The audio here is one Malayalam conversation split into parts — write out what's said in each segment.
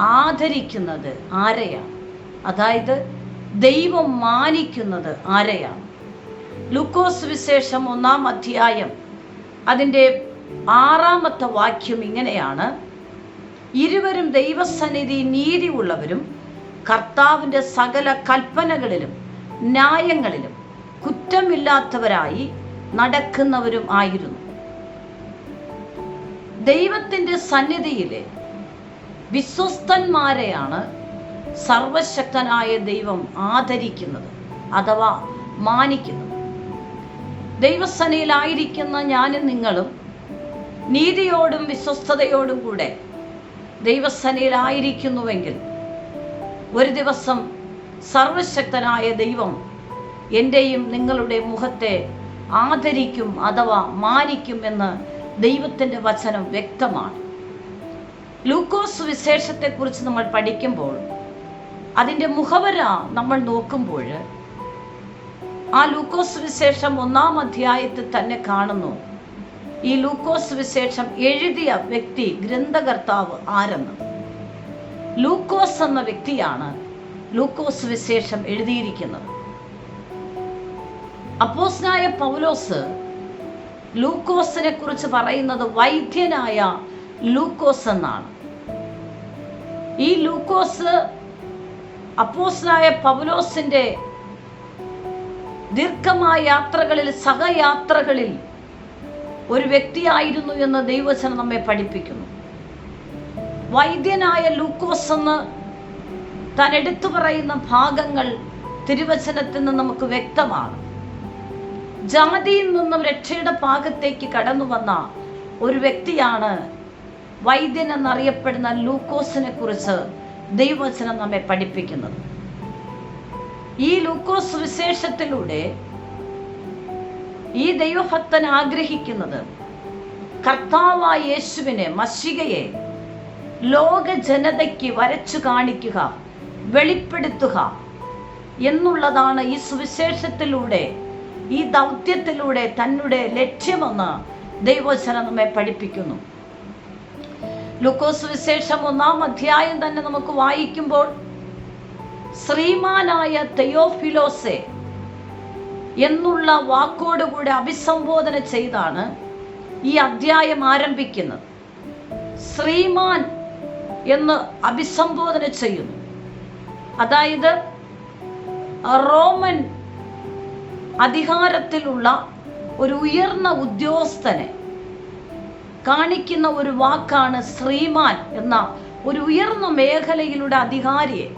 ആദരിക്കുന്നത് ആരെയാണ്? അതായത് ദൈവം മാനിക്കുന്നത് ആരെയാണ്? ലൂക്കോസ് വിശേഷം ഒന്നാം അധ്യായം അതിന്റെ ആറാമത്തെ വാക്യം ഇങ്ങനെയാണ്. ഇരുവരും ദൈവസന്നിധി നീതി ഉള്ളവരും കർത്താവിന്റെ സകല കൽപ്പനകളിലും ന്യായങ്ങളിലും കുറ്റമില്ലാത്തവരായി നടക്കുന്നവരും ആയിരുന്നു. ദൈവത്തിന്റെ സന്നിധിയിലെ വിശ്വസ്തന്മാരെയാണ് സർവശക്തനായ ദൈവം ആദരിക്കുന്നത് അഥവാ മാനിക്കുന്നത്. ദൈവസനയിലായിരിക്കുന്ന ഞാനും നിങ്ങളും നീതിയോടും വിശ്വസ്തയോടും കൂടെ ദൈവസനയിലായിരിക്കുന്നുവെങ്കിൽ ഒരു ദിവസം സർവശക്തനായ ദൈവം എന്റെയും നിങ്ങളുടെ മുഖത്തെ ആദരിക്കും അഥവാ മാനിക്കും എന്ന് ദൈവത്തിന്റെ വചനം വ്യക്തമാണ്. ലൂക്കോസ് വിശേഷത്തെക്കുറിച്ച് നമ്മൾ പഠിക്കുമ്പോൾ അതിന്റെ മുഖവര നമ്മൾ നോക്കുമ്പോൾ ആ ലൂക്കോസ് വിശേഷം ഒന്നാം അധ്യായത്തിൽ തന്നെ കാണുന്നു. ഈ ലൂക്കോസ് വിശേഷം എഴുതിയ വ്യക്തി ഗ്രന്ഥകർത്താവ് ആരെന്ന്. ലൂക്കോസ് എന്ന വ്യക്തിയാണ് ലൂക്കോസ് വിശേഷം എഴുതിയിരിക്കുന്നത്. അപ്പോസ്നായ പൗലോസ് ലൂക്കോസിനെ കുറിച്ച് പറയുന്നത് വൈദ്യനായ ലൂക്കോസ് എന്നാണ്. ഈ ലൂക്കോസ് അപ്പോസായ പൗലോസിന്റെ ദീർഘമായ യാത്രകളിൽ സഹയാത്രകളിൽ ഒരു വ്യക്തിയായിരുന്നു എന്ന് ദൈവചനം നമ്മെ പഠിപ്പിക്കുന്നു. വൈദ്യനായ ലൂക്കോസ് എന്ന് താൻ എടുത്തു പറയുന്ന ഭാഗങ്ങൾ തിരുവചനത്തിൽ നിന്ന് നമുക്ക് വ്യക്തമാണ്. ജാതിയിൽ നിന്നും രക്ഷയുടെ ഭാഗത്തേക്ക് കടന്നു വന്ന ഒരു വ്യക്തിയാണ് വൈദ്യൻ എന്നറിയപ്പെടുന്ന ലൂക്കോസിനെ കുറിച്ച് ദൈവവചനം നമ്മെ പഠിപ്പിക്കുന്നത്. ഈ ലൂക്കോസ് വിശേഷത്തിലൂടെ ഈ ദൈവഭക്തൻ ആഗ്രഹിക്കുന്നത് കർത്താവായ യേശുവിനെ മഷികയെ ലോക ജനതയ്ക്ക് വരച്ചു കാണിക്കുക വെളിപ്പെടുത്തുക എന്നുള്ളതാണ് ഈ സുവിശേഷത്തിലൂടെ ഈ ദൗത്യത്തിലൂടെ തന്നെ ലക്ഷ്യമെന്ന് ദൈവവചനം നമ്മെ പഠിപ്പിക്കുന്നു. ലുക്കോസ് വിശേഷം ഒന്നാം അധ്യായം തന്നെ നമുക്ക് വായിക്കുമ്പോൾ ശ്രീമാനായ തെയോഫിലോസെ എന്നുള്ള വാക്കോടുകൂടെ അഭിസംബോധന ചെയ്താണ് ഈ അധ്യായം ആരംഭിക്കുന്നത്. ശ്രീമാൻ എന്ന് അഭിസംബോധന ചെയ്യുന്നു. അതായത് റോമൻ അധികാരത്തിലുള്ള ഒരു ഉയർന്ന ഉദ്യോഗസ്ഥനെ കാണിക്കുന്ന ഒരു വാക്കാണ് ശ്രീമാൻ എന്ന ഒരു ഉയർന്ന മേഖലയിലൂടെ അധികാരിയെ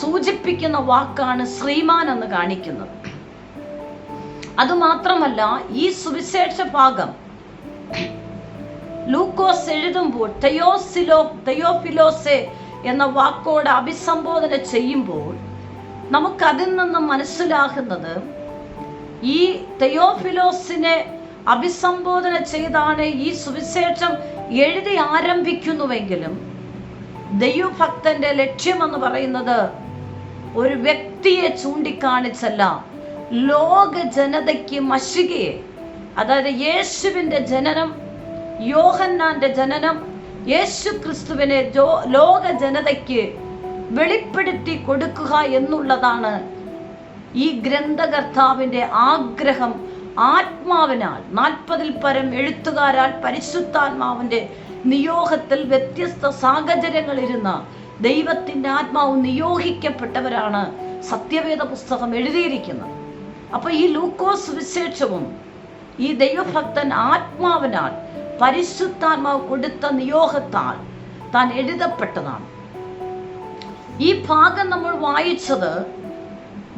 സൂചിപ്പിക്കുന്ന വാക്കാണ് ശ്രീമാൻ എന്ന് കാണിക്കുന്നത്. അതുമാത്രമല്ല ഈ സുവിശേഷ ഭാഗം ലൂക്കോസ് എഴുതുമ്പോൾ തെയോസിലോ തയോഫിലോസെ എന്ന വാക്കോട് അഭിസംബോധന ചെയ്യുമ്പോൾ നമുക്കതിൽ നിന്ന് മനസ്സിലാകുന്നത് ഈ തെയോഫിലോസിനെ അഭിസംബോധന ചെയ്താണ് ഈ സുവിശേഷം എഴുതി ആരംഭിക്കുന്നുവെങ്കിലും ദൈവഭക്തന്റെ ലക്ഷ്യമെന്ന് പറയുന്നത് ഒരു വ്യക്തിയെ ചൂണ്ടിക്കാണിച്ചല്ല ലോക ജനതയ്ക്ക് മഷികയെ അതായത് യേശുവിന്റെ ജനനം യോഹന്നാന്റെ ജനനം യേശു ക്രിസ്തുവിനെ ലോക ജനതയ്ക്ക് വെളിപ്പെടുത്തി കൊടുക്കുക എന്നുള്ളതാണ് ഈ ഗ്രന്ഥകർത്താവിന്റെ ആഗ്രഹം ആത്മാവിനാൽ നാൽപ്പതിൽ പരം എഴുത്തുകാരാൽ പരിശുദ്ധാത്മാവിന്റെ നിയോഗത്തിൽ വ്യത്യസ്ത സാഹചര്യങ്ങളിരുന്ന ദൈവത്തിന്റെ ആത്മാവ് നിയോഗിക്കപ്പെട്ടവരാണ് സത്യവേദ പുസ്തകം എഴുതിയിരിക്കുന്നത്. അപ്പോൾ ഈ ലൂക്കോസ് വിശേഷവും ഈ ദൈവഭക്തൻ ആത്മാവിനാൽ പരിശുദ്ധാത്മാവ് കൊടുത്ത നിയോഗത്താൽ താൻ എഴുതപ്പെട്ടതാണ്. ഈ ഭാഗം നമ്മൾ വായിച്ചത്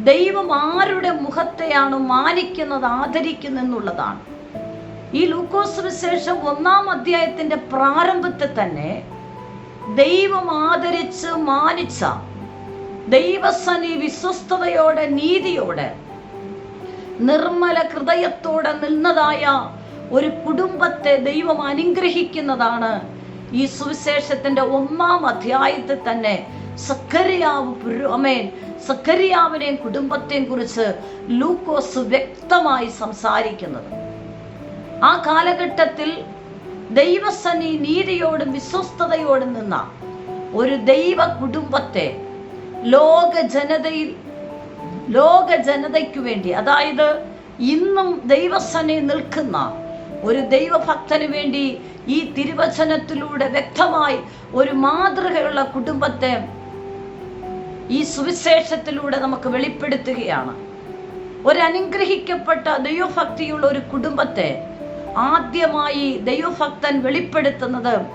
ദൈവം ആരുടെ മുഖത്തെയാണ് മാനിക്കുന്നത് ആദരിക്കുന്നത് എന്നുള്ളതാണ് ഈ ലൂക്കോസ് വിശേഷം ഒന്നാം അധ്യായത്തിന്റെ പ്രാരംഭത്തിൽ തന്നെ ദൈവം ആദരിച്ച് മാനിച്ച ദൈവസനി വിശ്വസ്തയോടെ നീതിയോടെ നിർമ്മല ഹൃദയത്തോടെ നിന്നതായ ഒരു കുടുംബത്തെ ദൈവം അനുഗ്രഹിക്കുന്നതാണ് ഈ സുവിശേഷത്തിന്റെ ഒന്നാം അധ്യായത്തിൽ തന്നെ സക്കരിയാവ് പുരോമേൻ സക്കരിയാവിനെയും കുടുംബത്തെയും കുറിച്ച് ലൂക്കോസ് വ്യക്തമായി സംസാരിക്കുന്നത്. ആ കാലഘട്ടത്തിൽ ദൈവസനി നീതിയോടും വിശ്വസ്തയോടും നിന്ന ഒരു ദൈവ കുടുംബത്തെ ലോക ജനതയിൽ ലോക ജനതയ്ക്ക് വേണ്ടി അതായത് ഇന്നും ദൈവസനെ നിൽക്കുന്ന ഒരു ദൈവഭക്തന് വേണ്ടി ഈ തിരുവചനത്തിലൂടെ വ്യക്തമായി ഒരു മാതൃകയുള്ള കുടുംബത്തെ ഈ സുവിശേഷത്തിലൂടെ നമുക്ക് വെളിപ്പെടുത്തുകയാണ്. ഒരു അനുഗ്രഹിക്കപ്പെട്ട ദൈവഭക്തിയുള്ള ഒരു കുടുംബത്തെ ആദ്യമായി ദൈവഭക്തൻ വെളിപ്പെടുത്തുന്നത്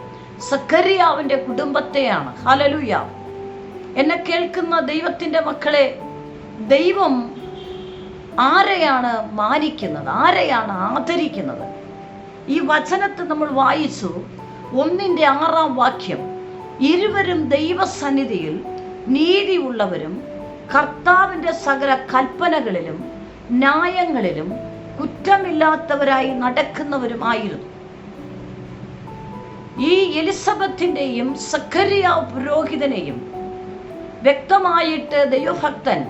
സക്കരിയാവിന്റെ കുടുംബത്തെയാണ്. ഹലലുയ എന്നെ കേൾക്കുന്ന ദൈവത്തിന്റെ മക്കളെ ദൈവം ആരെയാണ് മാനിക്കുന്നത്? ആരെയാണ് ആദരിക്കുന്നത്? ഈ വചനത്തെ നമ്മൾ വായിച്ചു. ഒന്നിന്റെ ആറാം വാക്യം. ഇരുവരും ദൈവസന്നിധിയിൽ നീതിയുള്ളവരും കർത്താവിന്റെ സകല കൽപ്പനകളിലും ന്യായങ്ങളിലും കുറ്റമില്ലാത്തവരായി നടക്കുന്നവരുമായിരുന്നു ഈ എലിസബത്തിന്റെയും സഖരിയ പുരോഹിതനെയും വ്യക്തമായിട്ട് ദൈവഭക്തൻ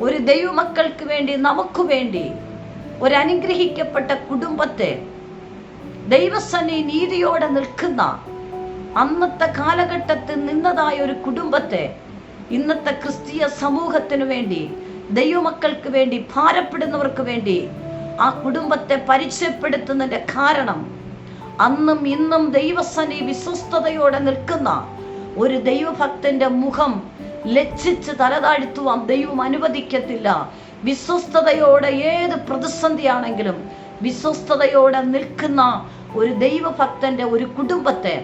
ഒരു ദൈവമക്കൾക്ക് വേണ്ടി നമുക്ക് വേണ്ടി ഒരു അനുഗ്രഹിക്കപ്പെട്ട കുടുംബത്തെ ദൈവസന്നി നീതിയോടെ നിൽക്കുന്ന അന്നത്തെ കാലഘട്ടത്തിൽ നിന്നതായ ഒരു കുടുംബത്തെ ഇന്നത്തെ ക്രിസ്തീയ സമൂഹത്തിനു വേണ്ടി ദൈവമക്കൾക്ക് വേണ്ടി ഭാരപ്പെടുന്നവർക്ക് വേണ്ടി ആ കുടുംബത്തെ പരിചയപ്പെടുത്തുന്നതിന്റെ കാരണം അന്നും ഇന്നും ദൈവസനി വിശ്വസ്തയോടെ നിൽക്കുന്ന ഒരു ദൈവഭക്തന്റെ മുഖം ലജ്ജിച്ച് തലതാഴ്ത്തുവാൻ ദൈവം അനുവദിക്കത്തില്ല. വിശ്വസ്തയോടെ ഏത് പ്രതിസന്ധിയാണെങ്കിലും വിശ്വസ്തയോടെ നിൽക്കുന്ന ഒരു ദൈവഭക്തന്റെ ഒരു കുടുംബത്തെ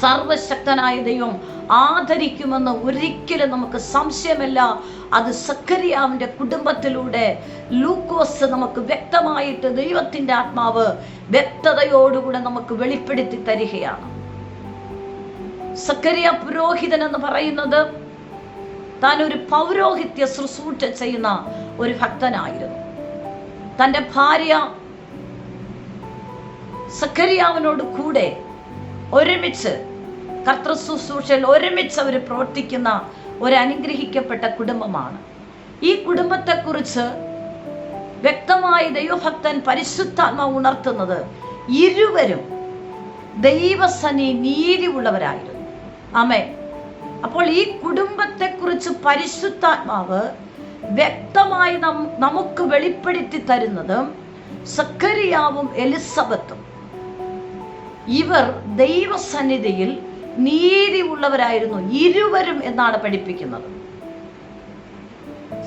സർവശക്തനായ ദൈവം ആദരിക്കുമെന്ന് ഒരിക്കലും നമുക്ക് സംശയമല്ല. അത് സക്കരിയാവിന്റെ കുടുംബത്തിലൂടെ ലൂക്കോസ് നമുക്ക് വ്യക്തമായിട്ട് ദൈവത്തിന്റെ ആത്മാവ് വ്യക്തതയോടുകൂടെ നമുക്ക് വെളിപ്പെടുത്തി തരികയാണ്. സക്കരിയ പുരോഹിതൻ എന്ന് പറയുന്നത് താൻ ഒരു പൗരോഹിത്യ ശുശ്രൂഷ ചെയ്യുന്ന ഒരു ഭക്തനായിരുന്നു. തന്റെ ഭാര്യ സക്കരിയാവിനോട് കൂടെ ഒരുമിച്ച് കർത്തൃ ശുശ്രൂഷയിൽ ഒരുമിച്ച് അവർ പ്രവർത്തിക്കുന്ന ഒരു അനുഗ്രഹിക്കപ്പെട്ട കുടുംബമാണ്. ഈ കുടുംബത്തെക്കുറിച്ച് വ്യക്തമായി ദൈവഭക്തൻ പരിശുദ്ധാത്മ ഉണർത്തുന്നത് ഇരുവരും ദൈവസനി നീതി ഉള്ളവരായിരുന്നു ആമേ അപ്പോൾ ഈ കുടുംബത്തെക്കുറിച്ച് പരിശുദ്ധാത്മാവ് വ്യക്തമായി നമുക്ക് വെളിപ്പെടുത്തി തരുന്നതും സക്കരിയാവും എലിസബത്തും ഇവർ ദൈവസന്നിധിയിൽ നീതി ഉള്ളവരായിരുന്നു ഇരുവരും എന്നാണ് പഠിപ്പിക്കുന്നത്.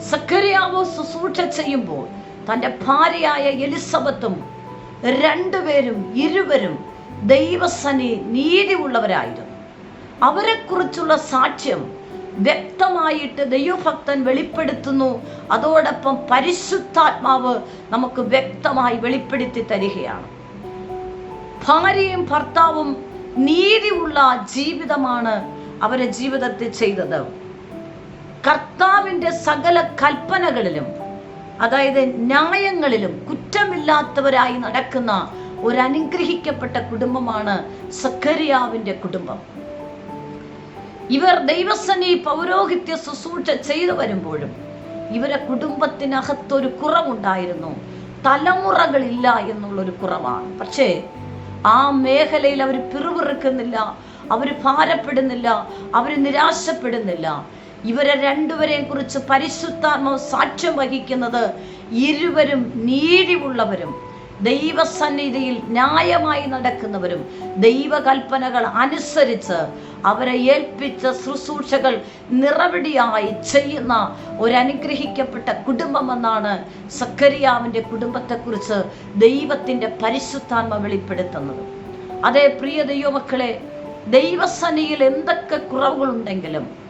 സക്കരിയാവോ ശുശ്രൂഷ ചെയ്യുമ്പോൾ തന്റെ ഭാര്യയായ എലിസബത്തും രണ്ടുപേരും ഇരുവരും ദൈവസനി നീതി ഉള്ളവരായിരുന്നു അവരെക്കുറിച്ചുള്ള സാക്ഷ്യം വ്യക്തമായിട്ട് ദൈവഭക്തൻ വെളിപ്പെടുത്തുന്നു. അതോടൊപ്പം പരിശുദ്ധാത്മാവ് നമുക്ക് വ്യക്തമായി വെളിപ്പെടുത്തി തരികയാണ്. ഭാര്യയും ഭർത്താവും നീതിയുള്ള ജീവിതമാണ് അവരെ ജീവിതത്തിൽ ചെയ്തത്. കർത്താവിന്റെ സകല കൽപ്പനകളിലും അതായത് ന്യായങ്ങളിലും കുറ്റമില്ലാത്തവരായി നടക്കുന്ന ഒരു കുടുംബമാണ് സക്കരിയാവിന്റെ കുടുംബം. ഇവർ ദൈവസനി പൗരോഹിത്യ ശുശ്രൂഷ ചെയ്തു വരുമ്പോഴും ഇവരെ കുടുംബത്തിനകത്തൊരു കുറവുണ്ടായിരുന്നു. തലമുറകളില്ല എന്നുള്ളൊരു കുറവാണ്. പക്ഷേ ആ മേഖലയിൽ അവർ പിറുപിറുക്കുന്നില്ല അവർ ഭാരപ്പെടുന്നില്ല അവർ നിരാശപ്പെടുന്നില്ല. ഇവരെ രണ്ടുപേരെയും കുറിച്ച് പരിശുദ്ധാത്മാവ് സാക്ഷ്യം വഹിക്കുന്നത് ഇരുവരും നീതിയുള്ളവരും ദൈവസന്നിധിയിൽ ന്യായമായി നടക്കുന്നവരും ദൈവകൽപ്പനകൾ അനുസരിച്ച് അവരെ ഏൽപ്പിച്ച ശുശ്രൂഷകൾ നിറവടിയായി ചെയ്യുന്ന ഒരു അനുഗ്രഹിക്കപ്പെട്ട കുടുംബമെന്നാണ് സക്കരിയാവിന്റെ കുടുംബത്തെക്കുറിച്ച് ദൈവത്തിന്റെ പരിശുദ്ധാത്മ വെളിപ്പെടുത്തുന്നത്. അതേ പ്രിയ ദൈവമക്കളെ ദൈവസനിയിൽ എന്തൊക്കെ കുറവുകളുണ്ടെങ്കിലും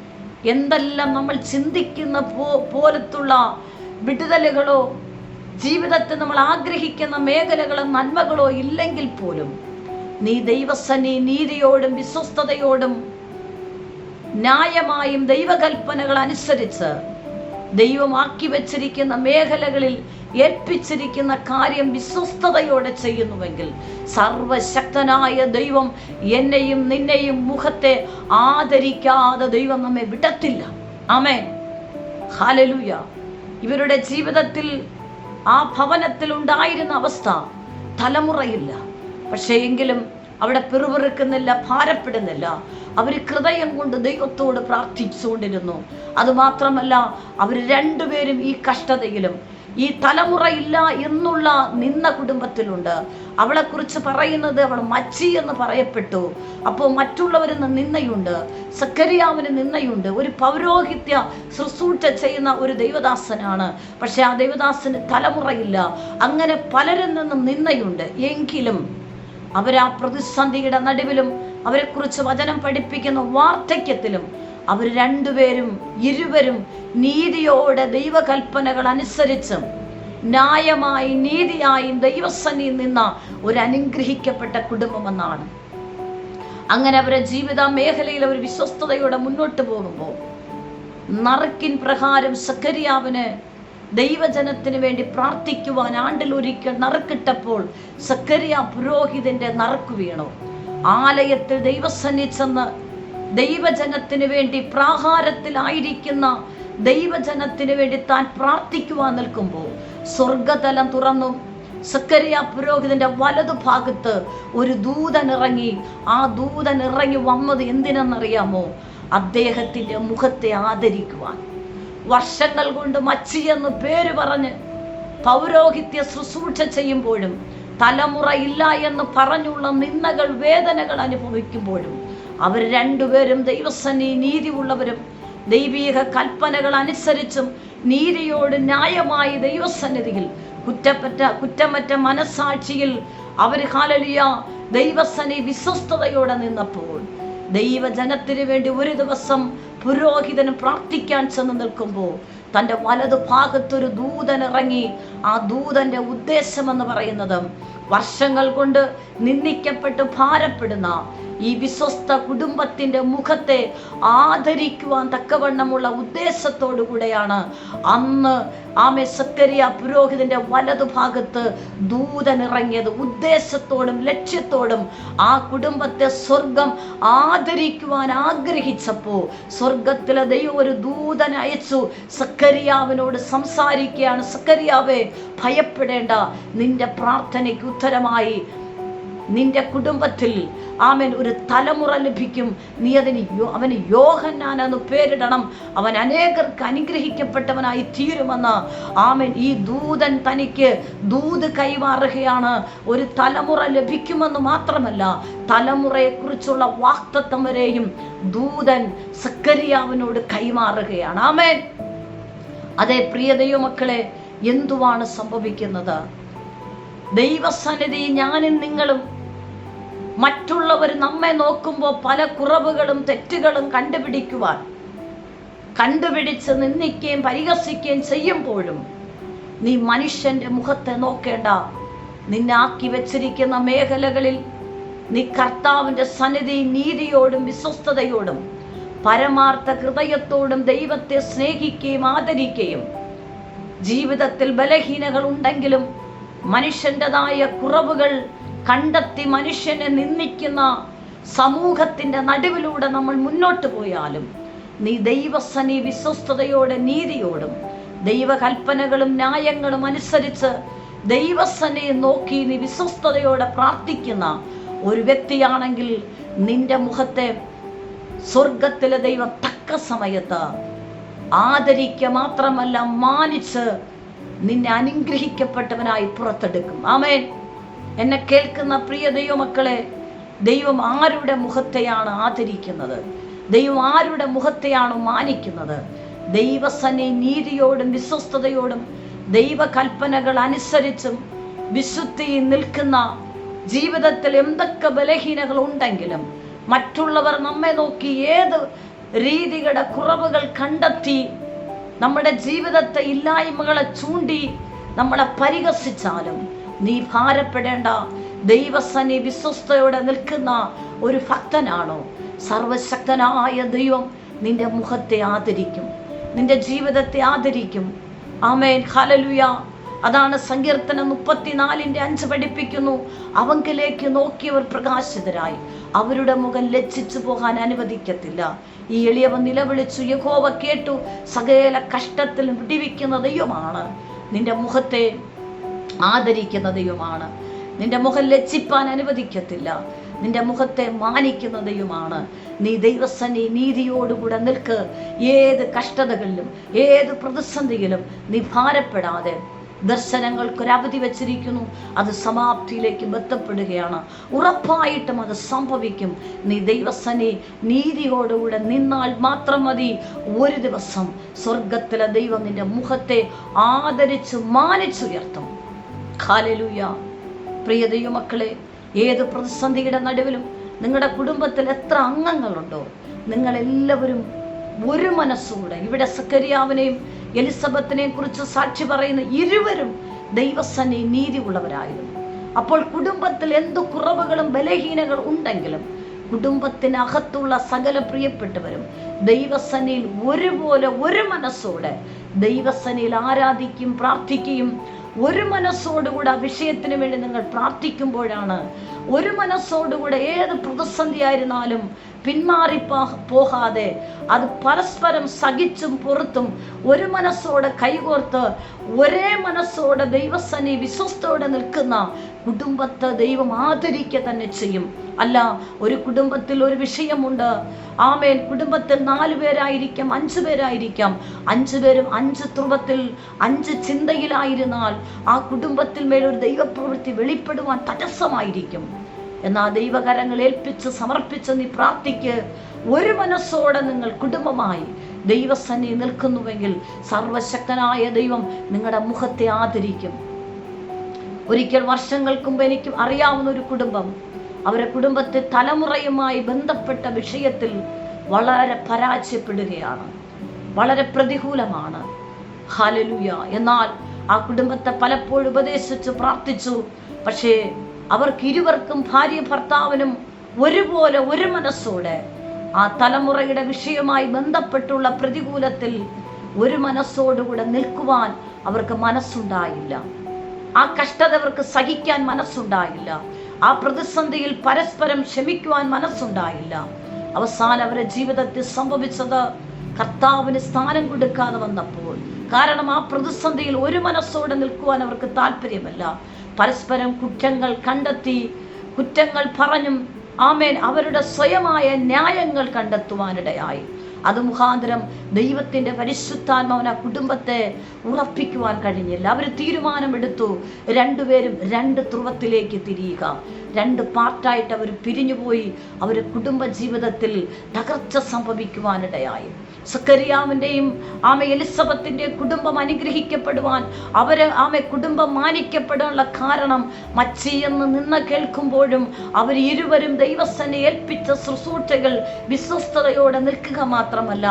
എന്തെല്ലാം നമ്മൾ ചിന്തിക്കുന്ന പോ പോലത്തുള്ള വിടുതലുകളോ ജീവിതത്തെ നമ്മൾ ആഗ്രഹിക്കുന്ന മേഖലകളോ നന്മകളോ ഇല്ലെങ്കിൽ പോലും നീ ദൈവസന്നി നീതിയോടും വിശ്വസ്തയോടും ന്യായമായും ദൈവകൽപ്പനകൾ അനുസരിച്ച് ദൈവമാക്കി വച്ചിരിക്കുന്ന മേഖലകളിൽ ഏൽപ്പിച്ചിരിക്കുന്ന കാര്യം വിശ്വസ്തയോടെ ചെയ്യുന്നുവെങ്കിൽ സർവശക്തനായ ദൈവം എന്നെയും നിന്നെയും മുഖത്തെ ആദരിക്കാതെ ദൈവം നമ്മെ വിടത്തില്ല. ആമേൻ. ഹാലലൂയ ഇവരുടെ ജീവിതത്തിൽ ആ ഭവനത്തിൽ ഉണ്ടായിരുന്ന അവസ്ഥ തലമുറയില്ല. പക്ഷേ എങ്കിലും അവിടെ പിറുപിറുക്കുന്നില്ല ഭാരപ്പെടുന്നില്ല. അവർ ഹൃദയം കൊണ്ട് ദൈവത്തോട് പ്രാർത്ഥിച്ചുകൊണ്ടിരുന്നു. അതുമാത്രമല്ല അവർ രണ്ടുപേരും ഈ കഷ്ടതയിലും ഈ തലമുറയില്ല എന്നുള്ള നിന്ന കുടുംബത്തിലുണ്ട്. അവളെക്കുറിച്ച് പറയുന്നത് അവൾ മച്ചി എന്ന് പറയപ്പെട്ടു. അപ്പോൾ മറ്റുള്ളവരിന്ന് നിന്നയുണ്ട്. സക്കരിയാവിന് നിന്നയുണ്ട്. ഒരു പൗരോഹിത്യ ശുശ്രൂഷ ചെയ്യുന്ന ഒരു ദൈവദാസനാണ്. പക്ഷെ ആ ദൈവദാസന് തലമുറയില്ല. അങ്ങനെ പലരിൽ നിന്നും നിന്നയുണ്ട്. എങ്കിലും അവരാ പ്രതിസന്ധിയുടെ നടുവിലും അവരെക്കുറിച്ച് വചനം പഠിപ്പിക്കുന്ന വാർദ്ധക്യത്തിലും അവർ രണ്ടുപേരും ഇരുവരും നീതിയോടെ ദൈവകൽപ്പനകൾ അനുസരിച്ചും ന്യായമായി നീതിയായും ദൈവസന്നിയിൽ നിന്ന ഒരു അനുഗ്രഹിക്കപ്പെട്ട കുടുംബമെന്നാണ് അങ്ങനെ അവരുടെ ജീവിത മേഖലയിൽ അവർ വിശ്വസ്തയോടെ മുന്നോട്ട് പോകുമ്പോൾ നറുക്കിൻ പ്രകാരം സക്കരിയാവിന് ദൈവജനത്തിന് വേണ്ടി പ്രാർത്ഥിക്കുവാൻ ആണ്ടിൽ ഒരിക്കൽ നറുക്കിട്ടപ്പോൾ സക്കരിയ പുരോഹിതന്റെ നറുക്ക് വീണു. ആലയത്തിൽ ദൈവസന്നി ചെന്ന് ദൈവജനത്തിന് വേണ്ടി പ്രാഹാരത്തിലായിരിക്കുന്ന ദൈവജനത്തിന് വേണ്ടി താൻ പ്രാർത്ഥിക്കുവാൻ നിൽക്കുമ്പോൾ സ്വർഗതലം തുറന്നു. സക്കരിയ പുരോഹിതന്റെ വലതുഭാഗത്ത് ഒരു ദൂതൻ ഇറങ്ങി. ആ ദൂതൻ ഇറങ്ങി വന്നത് എന്തിനെന്നറിയാമോ? അദ്ദേഹത്തിന്റെ മുഖത്തെ ആദരിക്കുവാൻ. വർഷങ്ങൾ കൊണ്ട് മച്ചി എന്ന് പേര് പറഞ്ഞ് പൗരോഹിത്യ ശുശ്രൂഷ ചെയ്യുമ്പോഴും ഇല്ല എന്ന് പറഞ്ഞുള്ള നിന്ദകൾ വേദനകൾ അനുഭവിക്കുമ്പോഴും അവർ രണ്ടുപേരും ദൈവസന്നി നീതിയുള്ളവരും ദൈവീക കൽപ്പനകൾ അനുസരിച്ചും നീതിയോട് ന്യായമായി ദൈവസന്നിധിയിൽ കുറ്റപ്പറ്റ കുറ്റമറ്റ മനസാക്ഷിയിൽ അവർ ഹാലലിയ ദൈവസനി വിശ്വസ്തയോടെ നിന്നപ്പോൾ ദൈവജനത്തിന് വേണ്ടി ഒരു ദിവസം പുരോഹിതന് പ്രാർത്ഥിക്കാൻ ചെന്ന് നിൽക്കുമ്പോൾ തന്റെ വലതു ഭാഗത്തൊരു ദൂതൻ ഇറങ്ങി ആ ദൂതന്റെ ഉദ്ദേശം എന്ന് പറയുന്നത് വർഷങ്ങൾ കൊണ്ട് നിന്ദിക്കപ്പെട്ട് ഭാരപ്പെടുന്ന ഈ വിശ്വസ്ത കുടുംബത്തിന്റെ മുഖത്തെ ആദരിക്കുവാൻ തക്കവണ്ണമുള്ള ഉദ്ദേശത്തോടു കൂടെയാണ് അന്ന് ആമേ സക്കരിയ പുരോഹിതന്റെ വലതു ഭാഗത്ത് ദൂതൻ ഇറങ്ങിയത് ഉദ്ദേശത്തോടും ലക്ഷ്യത്തോടും ആ കുടുംബത്തെ സ്വർഗം ആദരിക്കുവാൻ ആഗ്രഹിച്ചപ്പോ സ്വർഗത്തിലെ ദൈവം ഒരു ദൂതൻ അയച്ചു. സക്കരിയാവിനോട് സംസാരിക്കുകയാണ്. സക്കരിയാവെ ഭയപ്പെടേണ്ട. നിന്റെ പ്രാർത്ഥനയ്ക്ക് ഉത്തരമായി. നിന്റെ കുടുംബത്തിൽ ആമൻ ഒരു തലമുറ ലഭിക്കും. നീ അതിന് അവന് യോഹന്നാൻ എന്ന് പേരിടണം. അവൻ അനേകർക്ക് അനുഗ്രഹിക്കപ്പെട്ടവനായി തീരുമെന്ന് ആമൻ ഈ ദൂതൻ തനിക്ക് ദൂത് കൈമാറുകയാണ്. ഒരു തലമുറ ലഭിക്കുമെന്ന് മാത്രമല്ല തലമുറയെക്കുറിച്ചുള്ള വാക്തത്വം വരെയും ദൂതൻ സക്കരിയാവിനോട് കൈമാറുകയാണ്. ആമേൻ. അതെ പ്രിയ ദൈവമക്കളെ എന്തുവാണ് സംഭവിക്കുന്നത്? ദൈവസന്നിധി ഞാനും നിങ്ങളും മറ്റുള്ളവർ നമ്മെ നോക്കുമ്പോൾ പല കുറവുകളും തെറ്റുകളും കണ്ടുപിടിക്കുവാൻ കണ്ടുപിടിച്ച് നിന്ദിക്കുകയും പരിഹസിക്കുകയും ചെയ്യുമ്പോഴും നീ മനുഷ്യന്റെ മുഖത്തെ നോക്കേണ്ട. നിന്നെ ആക്കി വെച്ചിരിക്കുന്ന മേഖലകളിൽ നീ കർത്താവിന്റെ സന്നിധി നീതിയോടും വിശ്വസ്തയോടും പരമാർത്ഥ ഹൃദയത്തോടും ദൈവത്തെ സ്നേഹിക്കുകയും ആദരിക്കുകയും ജീവിതത്തിൽ ബലഹീനകൾ ഉണ്ടെങ്കിലും മനുഷ്യന്റെതായ കുറവുകൾ കണ്ടെത്തി മനുഷ്യനെ നിന്ദിക്കുന്ന സമൂഹത്തിന്റെ നടുവിലൂടെ നമ്മൾ മുന്നോട്ട് പോയാലും നീ ദൈവസനി വിശ്വസ്തയോടെ നീതിയോടും ദൈവകൽപ്പനകളും ന്യായങ്ങളും അനുസരിച്ച് ദൈവസനെ നോക്കി നീ വിശ്വസ്തയോടെ പ്രാർത്ഥിക്കുന്ന ഒരു വ്യക്തിയാണെങ്കിൽ നിന്റെ മുഖത്തെ സ്വർഗത്തിലെ ദൈവം തക്ക സമയത്ത് ആദരിക്കുക മാത്രമല്ല മാനിച്ച് നിന്നെ അനുഗ്രഹിക്കപ്പെട്ടവനായി പുറത്തെടുക്കും. ആമേൻ. എന്നെ കേൾക്കുന്ന പ്രിയ ദൈവമക്കളെ ദൈവം ആരുടെ മുഖത്തെയാണ് ആദരിക്കുന്നത്? ദൈവം ആരുടെ മുഖത്തെയാണ് മാനിക്കുന്നത്? ദൈവസനെ നീതിയോടും വിശ്വസ്തയോടും ദൈവകൽപ്പനകൾ അനുസരിച്ചും വിശുദ്ധിയിൽ നിൽക്കുന്ന ജീവിതത്തിൽ എന്തൊക്കെ ബലഹീനകൾ ഉണ്ടെങ്കിലും മറ്റുള്ളവർ നമ്മെ നോക്കി ഏത് രീതികളുടെ കുറവുകൾ കണ്ടെത്തി നമ്മുടെ ജീവിതത്തെ ഇല്ലായ്മകളെ ചൂണ്ടി നമ്മളെ പരിഹസിച്ചാലും നീ ഭാരപ്പെടേണ്ട. ദൈവസനി വിശ്വസ്തയോടെ നിൽക്കുന്ന ഒരു ഭക്തനാണോ? സർവശക്തനായ ദൈവം നിന്റെ മുഖത്തെ ആദരിക്കും. നിന്റെ ജീവിതത്തെ ആദരിക്കും. ആമേൻ. ഹലലുയ അതാണ് സങ്കീർത്തനം മുപ്പത്തിനാലിന്റെ അഞ്ച് പഠിപ്പിക്കുന്നു. അവങ്കിലേക്ക് നോക്കിയവർ പ്രകാശിതരായി. അവരുടെ മുഖം ലജ്ജിച്ചു പോകാൻ അനുവദിക്കത്തില്ല. ഈ എളിയവൻ നിലവിളിച്ചു. യഹോവ കേട്ടു. സകല കഷ്ടത്തിൽ വിടിവിക്കുന്ന ദൈവമാണ്. നിന്റെ മുഖത്തെ ആദരിക്കുന്ന ദൈവമാണ്. നിന്റെ മുഖം ലജ്ജിപ്പാൻ അനുവദിക്കത്തില്ല. നിന്റെ മുഖത്തെ മാനിക്കുന്ന ദൈവമാണ്. നീ ദൈവസന്നി നീതിയോടുകൂടെ നിൽക്ക്. ഏത് കഷ്ടതകളിലും ഏത് പ്രതിസന്ധിയിലും നീ ഭാരപ്പെടാതെ ദർശനങ്ങൾക്കൊരവധി വച്ചിരിക്കുന്നു. അത് സമാപ്തിയിലേക്ക് ബന്ധപ്പെടുകയാണ്. ഉറപ്പായിട്ടും അത് സംഭവിക്കും. നീ ദൈവസനെ നീതിയോടുകൂടെ നിന്നാൽ മാത്രം മതി. ഒരു ദിവസം സ്വർഗത്തിലെ ദൈവം നിന്റെ മുഖത്തെ ആദരിച്ച് മാനിച്ചുയർത്തും. ഖാലലൂയ പ്രിയ ദൈവമക്കളെ ഏത് പ്രതിസന്ധിയുടെ നടുവിലും നിങ്ങളുടെ കുടുംബത്തിൽ എത്ര അംഗങ്ങളുണ്ടോ നിങ്ങളെല്ലാവരും ഒരു മനസ്സോടെ ഇവിടെ സക്കരിയാവിനെയും എലിസബത്തിനെയും കുറിച്ച് സാക്ഷി പറയുന്ന ഇരുവരും ദൈവസന്നെ നീതി ഉള്ളവരായിരുന്നു അപ്പോൾ കുടുംബത്തിൽ എന്തു കുറവുകളും ബലഹീനകൾ ഉണ്ടെങ്കിലും കുടുംബത്തിനകത്തുള്ള സകല പ്രിയപ്പെട്ടവരും ദൈവസനയിൽ ഒരുപോലെ ഒരു മനസ്സോടെ ദൈവസനയിൽ ആരാധിക്കും പ്രാർത്ഥിക്കുകയും ഒരു മനസ്സോടുകൂടെ ആ വിഷയത്തിന് വേണ്ടി നിങ്ങൾ പ്രാർത്ഥിക്കുമ്പോഴാണ് ഒരു മനസ്സോടുകൂടെ ഏത് പ്രതിസന്ധിയായിരുന്നാലും പിന്മാറി പോകാതെ അത് പരസ്പരം സഹിച്ചും പുറത്തും ഒരു മനസ്സോടെ കൈകോർത്ത് ഒരേ മനസ്സോടെ ദൈവസനി വിശ്വസ്തോടെ നിൽക്കുന്ന കുടുംബത്തെ ദൈവം ആദരിക്കുക തന്നെ ചെയ്യും. അല്ല ഒരു കുടുംബത്തിൽ ഒരു വിഷയമുണ്ട്. ആമേൻ. കുടുംബത്തിൽ നാലു പേരായിരിക്കാം അഞ്ചു പേരായിരിക്കാം. അഞ്ചു പേരും അഞ്ച് ധ്രുവത്തിൽ അഞ്ച് ചിന്തയിലായിരുന്നാൽ ആ കുടുംബത്തിൽ മേലൊരു ദൈവപ്രവൃത്തി വെളിപ്പെടുവാൻ തടസ്സമായിരിക്കും. എന്നാൽ ദൈവകരങ്ങൾ ഏൽപ്പിച്ച് സമർപ്പിച്ച് നീ പ്രാർത്ഥിക്ക്. ഒരു മനസ്സോടെ നിങ്ങൾ കുടുംബമായി ദൈവസന്നി നിൽക്കുന്നുവെങ്കിൽ സർവശക്തനായ ദൈവം നിങ്ങളുടെ മുഖത്തെ ആദരിക്കും. ഒരിക്കൽ വർഷങ്ങൾക്ക് മുമ്പ് എനിക്ക് അറിയാവുന്ന ഒരു കുടുംബം അവരെ കുടുംബത്തെ തലമുറയുമായി ബന്ധപ്പെട്ട വിഷയത്തിൽ വളരെ പരാജയപ്പെടുകയാണ്. വളരെ പ്രതികൂലമാണ്. ഹാലലുയ എന്നാൽ ആ കുടുംബത്തെ പലപ്പോഴും ഉപദേശിച്ചു പ്രാർത്ഥിച്ചു. പക്ഷേ അവർക്ക് ഇരുവർക്കും ഭാര്യ ഭർത്താവിനും ഒരുപോലെ ഒരു മനസ്സോടെ ആ തലമുറയുടെ വിഷയവുമായി ബന്ധപ്പെട്ടുള്ള പ്രതികൂലത്തിൽ ഒരു മനസ്സോടുകൂടെ നിൽക്കുവാൻ അവർക്ക് മനസ്സുണ്ടായില്ല. ആ കഷ്ടത അവർക്ക് സഹിക്കാൻ മനസ്സുണ്ടായില്ല. ആ പ്രതിസന്ധിയിൽ പരസ്പരം ക്ഷമിക്കുവാൻ മനസ്സുണ്ടായില്ല. അവസാനം അവരുടെ ജീവിതത്തിൽ സംഭവിച്ചത് കർത്താവിന് സ്ഥാനം കൊടുക്കാതെ വന്നപ്പോൾ. കാരണം ആ പ്രതിസന്ധിയിൽ ഒരു മനസ്സോടെ നിൽക്കുവാൻ അവർക്ക് താല്പര്യമല്ല. പരസ്പരം കുറ്റങ്ങൾ കണ്ടെത്തി കുറ്റങ്ങൾ പറഞ്ഞും ആമേൻ അവരുടെ സ്വയമായ ന്യായങ്ങൾ കണ്ടെത്തുവാനിടയായി. അത് മുഖാന്തരം ദൈവത്തിന്റെ പരിശുദ്ധാത്മാവൻ ആ കുടുംബത്തെ ഉറപ്പിക്കുവാൻ കഴിഞ്ഞില്ല. അവർ തീരുമാനമെടുത്തു. രണ്ടുപേരും രണ്ട് ധ്രുവത്തിലേക്ക് തിരിയുക. രണ്ട് പാർട്ടായിട്ട് അവർ പിരിഞ്ഞുപോയി അവർ കുടുംബ ജീവിതത്തിൽ തകർച്ച സംഭവിക്കുവാനിടയായി. സക്കരിയാവിന്റെയും ആമ എലിസബത്തിന്റെ കുടുംബം അനുഗ്രഹിക്കപ്പെടുവാൻ അവർ ആമ കുടുംബം മാനിക്കപ്പെടാനുള്ള കാരണം മച്ചി എന്ന് നിന്ന് കേൾക്കുമ്പോഴും അവർ ഇരുവരും ദൈവസനെ ഏൽപ്പിച്ച ശുശ്രൂഷകൾ വിശ്വസ്തതയോടെ നിൽക്കുക മാത്രമല്ല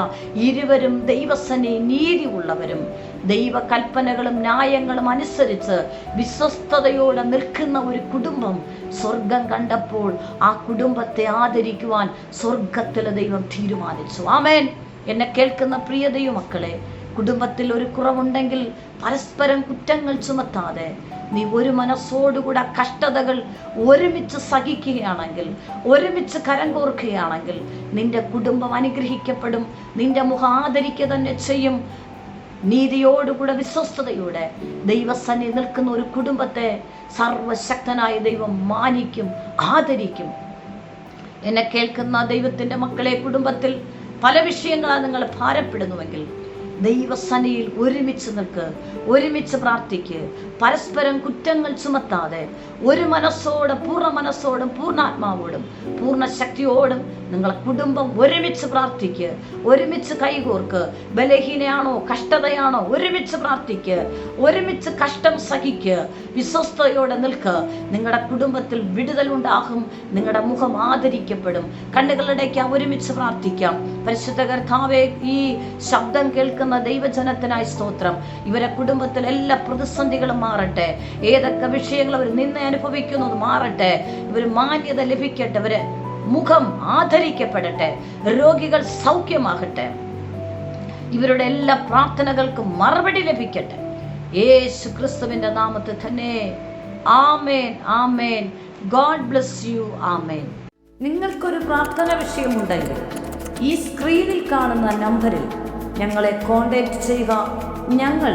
ഇരുവരും ദൈവസനെ നീതി ഉള്ളവരും ദൈവകൽപ്പനകളും ന്യായങ്ങളും അനുസരിച്ച് വിശ്വസ്തയോടെ നിൽക്കുന്ന ഒരു കുടുംബം സ്വർഗം കണ്ടപ്പോൾ ആ കുടുംബത്തെ ആദരിക്കുവാൻ സ്വർഗത്തിലെ ദൈവം തീരുമാനിച്ചു. ആമേൻ. എന്നെ കേൾക്കുന്ന പ്രിയ ദൈവമക്കളെ കുടുംബത്തിൽ ഒരു കുറവുണ്ടെങ്കിൽ പരസ്പരം കുറ്റങ്ങൾ ചുമത്താതെ നീ ഒരു മനസ്സോടുകൂടെ കഷ്ടതകൾ ഒരുമിച്ച് സഹിക്കുകയാണെങ്കിൽ ഒരുമിച്ച് കരം കോർക്കുകയാണെങ്കിൽ നിന്റെ കുടുംബം അനുഗ്രഹിക്കപ്പെടും നിന്റെ മുഖം ആദരിക്കുക തന്നെ ചെയ്യും. നീതിയോടുകൂടെ വിശ്വസ്തയോടെ ദൈവസന്നി നിൽക്കുന്ന ഒരു കുടുംബത്തെ സർവശക്തനായ ദൈവം മാനിക്കും ആദരിക്കും. എന്നെ കേൾക്കുന്ന ദൈവത്തിന്റെ മക്കളെ കുടുംബത്തിൽ പല വിഷയങ്ങളാണ് നിങ്ങൾ ഭാരപ്പെടുന്നുവെങ്കിൽ ദൈവസനയിൽ ഒരുമിച്ച് നിൽക്ക് ഒരുമിച്ച് പ്രാർത്ഥിക്ക് പരസ്പരം കുറ്റങ്ങൾ ചുമത്താതെ ഒരു മനസ്സോടെ പൂർണ മനസ്സോടും പൂർണാത്മാവോടും പൂർണ ശക്തിയോടും നിങ്ങളെ കുടുംബം ഒരുമിച്ച് പ്രാർത്ഥിക്ക് ഒരുമിച്ച് കൈകോർക്ക് ബലഹീനയാണോ കഷ്ടതയാണോ ഒരുമിച്ച് പ്രാർത്ഥിക്ക് ഒരുമിച്ച് കഷ്ടം സഹിക്ക് വിശ്വസ്തയോടെ നിൽക്ക്. നിങ്ങളുടെ കുടുംബത്തിൽ വിടുതൽ ഉണ്ടാകും നിങ്ങളുടെ മുഖം ആദരിക്കപ്പെടും. കണ്ണുകളുടേക്ക് ഒരുമിച്ച് പ്രാർത്ഥിക്കാം. പരിശുദ്ധ കർത്താവെ ഈ ശബ്ദം കേൾക്കുന്ന ദൈവജനത്തിനായി സ്തോത്രം. ഇവരെ കുടുംബത്തിൽ എല്ലാ പ്രതിസന്ധികളും മാറട്ടെ. ഏതൊക്കെ വിഷയങ്ങൾ അവർ നിന്ന് അനുഭവിക്കുന്നത് മാറട്ടെ. ഇവർ മാന്യത ലഭിക്കട്ടെ. ഇവർ മുഖം ആദരിക്കപ്പെടട്ടെ. രോഗികൾ സൗഖ്യമാകട്ടെ. ഇവരുടെ എല്ലാ പ്രാർത്ഥനകൾക്കും മറുപടി ലഭിക്കട്ടെ. യേശു ക്രിസ്തുവിന്റെ നാമത്തിൽ തന്നെ ആമേൻ ആമേൻ. ഗോഡ് ബ്ലസ് യു ആമേൻ. നിങ്ങൾക്കൊരു പ്രാർത്ഥന വിഷയമുണ്ടെങ്കിൽ ഈ സ്ക്രീനിൽ കാണുന്ന നമ്പറിൽ ഞങ്ങളെ കോൺടാക്റ്റ് ചെയ്യുക. ഞങ്ങൾ